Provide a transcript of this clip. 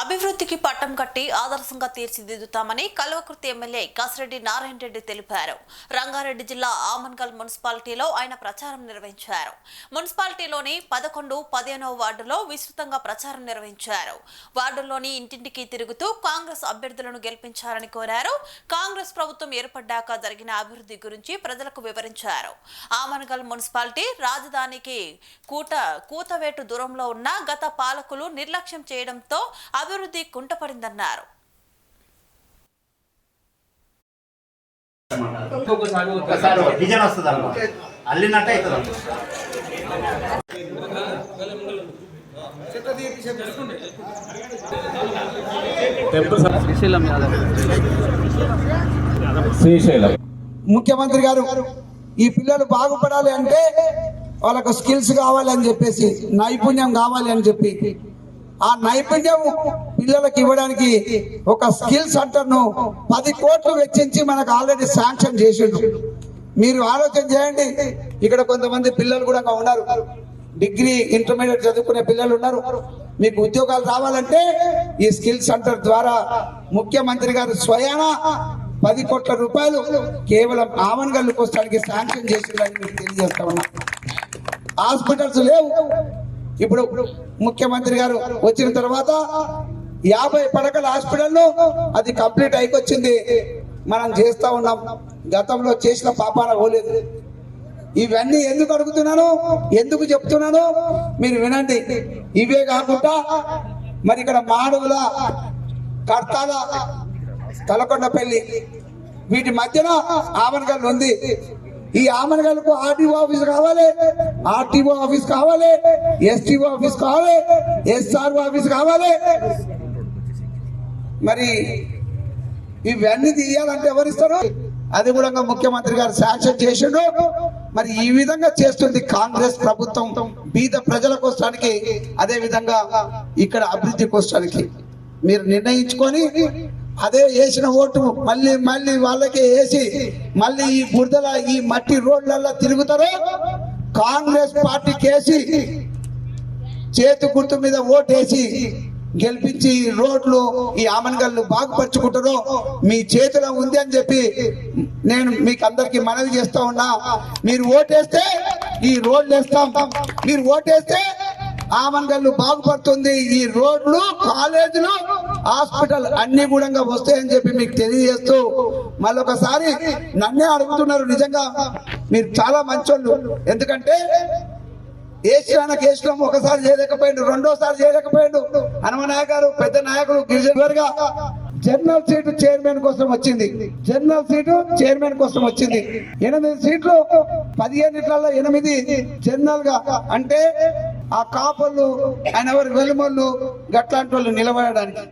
అభివృద్ధికి పట్టం కట్టి ఆదర్శంగా తీర్చిదిద్దుతామని కల్వకుర్తి ఎమ్మెల్యే కాసిరెడ్డి నారాయణ రెడ్డి తెలిపారు. రంగారెడ్డి జిల్లా ఆమన్గల్ మున్సిపాలిటీలో ఆయన ప్రచారం నిర్వహించారు. మున్సిపాలిటీలోని పదకొండు పదిహేనవ వార్డులో విస్తృతంగా ప్రచారం నిర్వహించారు. వార్డుల్లోని ఇంటింటికి తిరుగుతూ కాంగ్రెస్ అభ్యర్థులను గెలిపించాలని కోరారు. కాంగ్రెస్ ప్రభుత్వం ఏర్పడ్డాక జరిగిన అభివృద్ధి గురించి ప్రజలకు వివరించారు. ఆమన్గల్ మున్సిపాలిటీ రాజధానికి కూట కూతవేటు దూరంలో ఉన్న గత పాలకులు నిర్లక్ష్యం చేయడంతో అభివృద్ధి కుంటపడిందన్నారు. శ్రీశైలం. శ్రీశైలం ముఖ్యమంత్రి గారు ఈ పిల్లలు బాగుపడాలి అంటే వాళ్ళకు స్కిల్స్ కావాలి అని చెప్పేసి నైపుణ్యం కావాలి అని చెప్పి ఆ నైపుణ్యం పిల్లలకు ఇవ్వడానికి ఒక స్కిల్ సెంటర్ను పది కోట్లు వెచ్చించి మనకు ఆల్రెడీ శాంక్షన్ చేసిండు. మీరు ఆలోచన చేయండి. ఇక్కడ కొంతమంది పిల్లలు కూడా ఉన్నారు. డిగ్రీ ఇంటర్మీడియట్ చదువుకునే పిల్లలు ఉన్నారు. మీకు ఉద్యోగాలు రావాలంటే ఈ స్కిల్ సెంటర్ ద్వారా ముఖ్యమంత్రి గారు స్వయాన పది కోట్ల రూపాయలు కేవలం ఆమన్గల్లు కోస్తానికి శాంక్షన్ చేసిందని మీకు తెలియజేస్తా ఉన్నా. హాస్పిటల్స్ లేవు. ఇప్పుడు ముఖ్యమంత్రి గారు వచ్చిన తర్వాత యాభై పడకల హాస్పిటల్లో అది కంప్లీట్ అయికొచ్చింది. మనం చేస్తా ఉన్నాం. గతంలో చేసిన పాపాన పోలేదు. ఇవన్నీ ఎందుకు అడుగుతున్నాను? ఎందుకు చెప్తున్నాను? మీరు వినండి. ఇవే కాకుండా మరి ఇక్కడ మానవుల కర్తాల తలకొండపల్లి వీటి మధ్యన ఆమనగల్ ఉంది. ఈ ఆమనగల్కు ఆర్టీఓ ఆఫీస్ కావాలి ఆర్టీఓ ఆఫీస్ కావాలి ఎస్టీఓ ఆఫీస్ కావాలి ఎస్ఆర్ఓ ఆఫీస్ కావాలి. మరి ఇవన్నీ తీయాలంటే ఎవరిస్తారు అది కూడా ముఖ్యమంత్రి గారు శాంక్షన్ చేసిండు. మరి ఈ విధంగా చేస్తుంది కాంగ్రెస్ ప్రభుత్వం బీద ప్రజల కోసానికి అదే విధంగా ఇక్కడ అభివృద్ధి కోసానికి. మీరు నిర్ణయించుకొని అదే వేసిన ఓటు మళ్ళీ మళ్ళీ వాళ్ళకే వేసి మళ్ళీ ఈ బురదల ఈ మట్టి రోడ్లలో తిరుగుతారు కాంగ్రెస్ పార్టీకి వేసి చేతి గుర్తు మీద ఓటేసి గెలిపించి ఈ రోడ్లు ఈ ఆమన్గల్లు బాగుపరుచుకుంటారో మీ చేతిలో ఉంది అని చెప్పి నేను మీకు అందరికి మనవి చేస్తా ఉన్నా. మీరు ఓటేస్తే ఈ రోడ్లు వేస్తాం. మీరు ఓటేస్తే ఆమన్గల్లు బాగుపడుతుంది. ఈ రోడ్లు కాలేజీలు హాస్పిటల్ అన్ని కూడా వస్తాయని చెప్పి మీకు తెలియజేస్తూ మళ్ళొకసారి నన్నే అడుగుతున్నారు నిజంగా మీరు చాలా మంచోళ్ళు. ఎందుకంటే ఏసినానికి కేసులో ఒకసారి చేయలేకపోయిండు రెండోసారి చేయలేకపోయిండు. హనుమనాయ గారు పెద్ద నాయకుడు గిరిజన జనరల్ సీటు చైర్మన్ కోసం వచ్చింది. జనరల్ సీటు చైర్మన్ కోసం వచ్చింది. ఎనిమిది సీట్లు పదిహేనులలో ఎనిమిది జనరల్గా. అంటే ఆ కాపర్లు ఆయన ఎవరి వెలుమళ్ళు గట్లాంటి వాళ్ళు నిలబడడానికి.